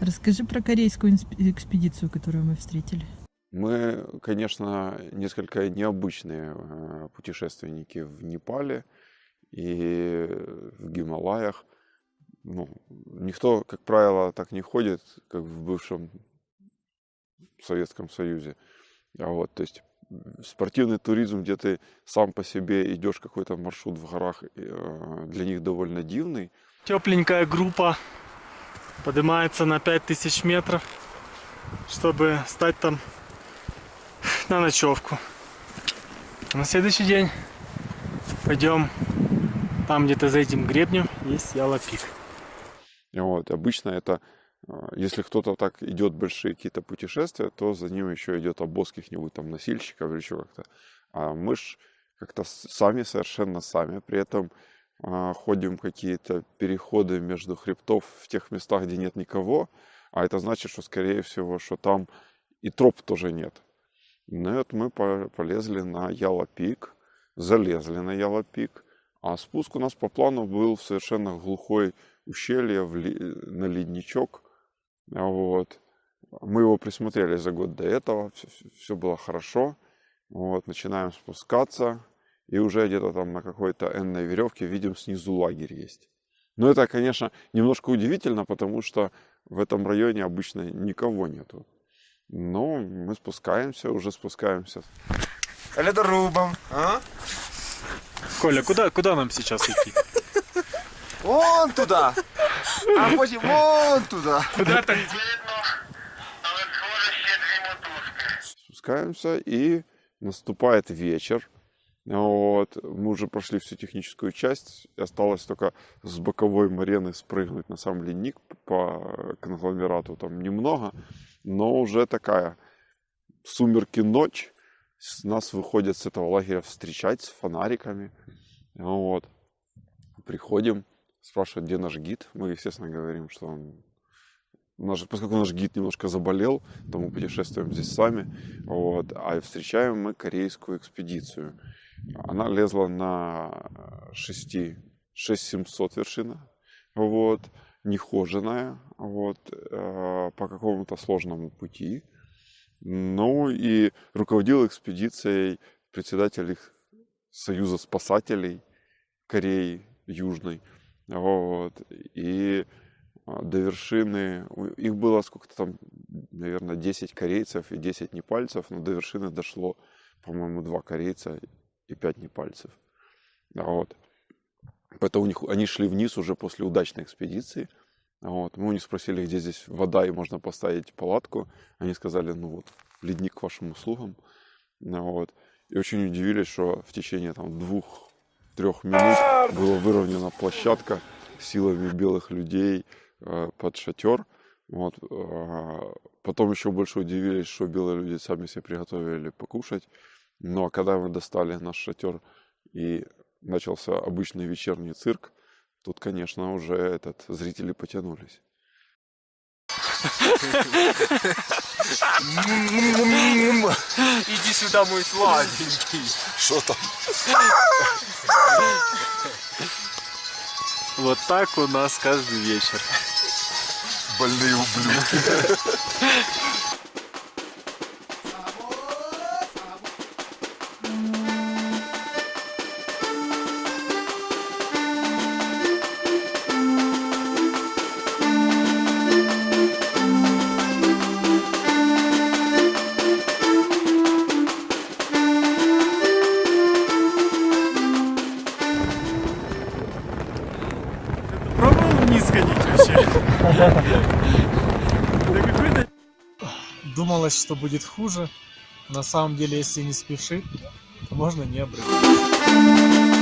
Расскажи про корейскую экспедицию, которую мы встретили. Мы, конечно, несколько необычные э, путешественники в Непале и в Гималаях. Ну, никто, как правило, так не ходит, как в бывшем Советском Союзе. А вот, то есть спортивный туризм, где ты сам по себе идешь какой-то маршрут в горах, э, для них довольно дивный. Тепленькая группа поднимается на 5000 метров, чтобы стать там на ночевку. На следующий день пойдем там где-то за этим гребнем есть Ялопик. Вот, обычно это, э, если кто-то так идет большие какие-то путешествия, то за ним еще идет обоз каких-нибудь там носильщиков или еще как-то. А мы ж как-то сами, совершенно сами, при этом ходим какие-то переходы между хребтов в тех местах, где нет никого, а это значит, что скорее всего, что там и троп тоже нет. Ну и вот мы по- полезли на Ялопик, залезли на Ялопик, а спуск у нас по плану был в совершенно глухой ущелье ли- на ледничок. А Вот. Мы его присмотрели за год до этого, все, было хорошо. Вот, начинаем спускаться, и уже где-то там на какой-то энной веревке видим снизу лагерь есть. Но это, конечно, немножко удивительно, потому что в этом районе обычно никого нету. Но мы спускаемся, уже спускаемся. Ледорубом, а? Коля, куда, куда нам сейчас идти? Вон туда. А потім вон туда. Куда то спускаемся, и наступает вечер. Вот. Мы уже прошли всю техническую часть. Осталось только с боковой марены спрыгнуть на сам ледник по конгломерату. Там немного, но уже такая сумерки ночь. С нас выходят с этого лагеря встречать с фонариками. Вот. Приходим, спрашивают, где наш гид. Мы, естественно, говорим, что он наш, поскольку наш гид немножко заболел, то мы путешествуем здесь сами. Вот, а встречаем мы корейскую экспедицию. Она лезла на 6, 6700 вершина. Вот, нехоженная, вот, э, по какому-то сложному пути. Ну и руководил экспедицией председатель их Союза спасателей Кореи Южной. Вот. И а, до вершины, их было сколько-то там, наверное, 10 корейцев и 10 непальцев, но до вершины дошло, по-моему, 2 корейца и 5 непальцев. А Вот. Поэтому у них, они шли вниз уже после удачной экспедиции. Вот. Мы у них спросили, где здесь вода и можно поставить палатку. Они сказали, ну вот, ледник к вашим услугам. Вот. И очень удивились, что в течение там двух-трех минут была выровнена площадка силами белых людей э, под шатер. Вот. а, Потом еще больше удивились, что белые люди сами себе приготовили покушать. Но когда мы достали наш шатер и начался обычный вечерний цирк, тут, конечно, уже этот, зрители потянулись. Иди сюда, мой сладенький. Що там? Вот так у нас каждый вечер. Больний ублюдки. Пробовал вниз ходить вообще? Думалось, что будет хуже. На самом деле, если не спешить, можно не обрывать.